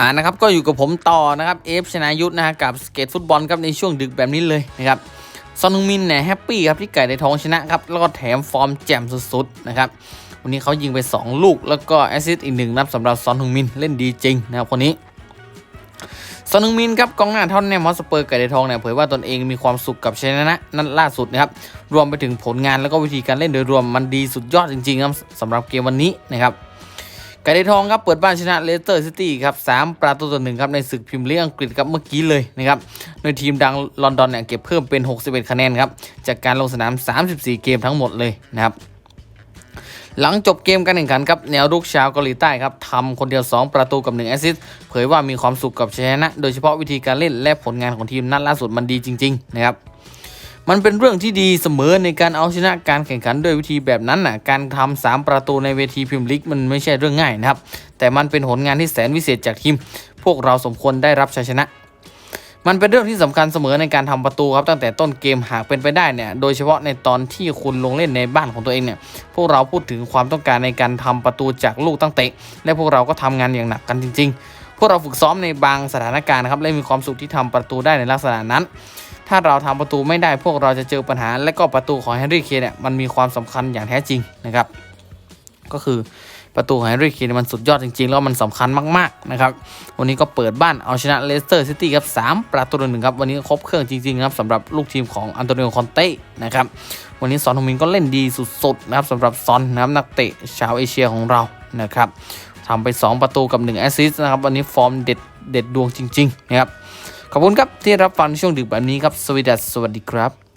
อ่านะครับก็อยู่กับผมต่อนะครับเอฟชนายุทธนะฮะกับสเกตฟุตบอลครับในช่วงดึกแบบนี้เลยนะครับซอนฮงมินเนี่ยแฮปปี้ครับที่ไก่ในท้องชนะครับแล้วก็แถมฟอร์มแจ่มสุดๆนะครับวันนี้เขายิงไป 2 ลูกแล้วก็แอสซิสต์อีกหนึ่งนับสำหรับซอนฮงมินเล่นดีจริงนะครับคนนี้ซอนฮึงมินครับกองหน้าท่อนแนมอสเปอร์ไก่ในทองเนี่ยเผยว่าตนเองมีความสุขกับชัยชนะนัดล่าสุดนะครับรวมไปถึงผลงานแล้วก็วิธีการเล่นโดยรวมมันดีสุดยอดจริงๆครับสำหรับเกมวันนี้นะครับ ไก่ในทองครับเปิดบ้านชนะเลสเตอร์ซิตี้ครับสามประตูต่อหนึ่งครับในศึกพรีเมียร์ลีกอังกฤษครับเมื่อกี้เลยนะครับโดยทีมดังลอนดอนเนี่ยเก็บเพิ่มเป็น 61 คะแนนครับจากการลงสนาม 34 เกมทั้งหมดเลยนะครับหลังจบเกมการแข่งขันครับแนวรุกชาวเกาหลีใต้ครับทำคนเดียว 2 ประตูกับ1แอสซิสต์เผยว่ามีความสุขกับชัยชนะ โดยเฉพาะวิธีการเล่นและผลงานของทีมนัดล่าสุดมันดีจริง ๆ นะครับ มันเป็นเรื่องที่ดีเสมอในการเอาชนะการแข่งขันด้วยวิธีแบบนั้นน่ะ การทำสามประตูในเวทีพรีเมียร์ลีกมันไม่ใช่เรื่องง่ายนะครับ แต่มันเป็นผลงานที่แสนวิเศษจากทีม พวกเราสมควรได้รับชัยชนะ มันเป็นเรื่องที่สำคัญเสมอในการทำประตูครับตั้งแต่ต้นเกมหากเป็นไปได้เนี่ย โดยเฉพาะในตอนที่คุณลงเล่นในบ้านของตัวเองเนี่ย พวกเราพูดถึงความต้องการในการทำประตูจากลูกตั้งเตะ และพวกเราก็ทำงานอย่างหนักกันจริง ๆ พวกเราฝึกซ้อมในบางสถานการณ์นะครับและมีความสุขที่ทำประตูได้ในลักษณะนั้น ถ้าเราทำประตูไม่ได้พวกเราจะเจอปัญหา และก็ประตูของแฮร์รี่เคนเนี่ยมันมีความสำคัญอย่างแท้จริงนะครับ ก็คือประตูของแฮร์รี่เคนมันสุดยอดจริงๆ แล้วมันสำคัญมากๆนะครับ วันนี้ก็เปิดบ้านเอาชนะเลสเตอร์ซิตี้ครับสามประตูต่อหนึ่งครับ วันนี้ครบเครื่องจริงๆครับสำหรับลูกทีมของอันโตนิโอคอนเต้นะครับ วันนี้ซอนฮงมินก็เล่นดีสุดๆนะครับสำหรับซอนนะครับนักเตะชาวเอเชียของเรานะครับทำไป 2 ประตูกับ1แอสซิสต์นะครับ วันนี้ฟอร์มเด็ดเด็ดดวงจริงๆนะครับ ขอบคุณครับที่รับฟังช่วงดึกแบบนี้ครับสวัสดีสวัสดีครับ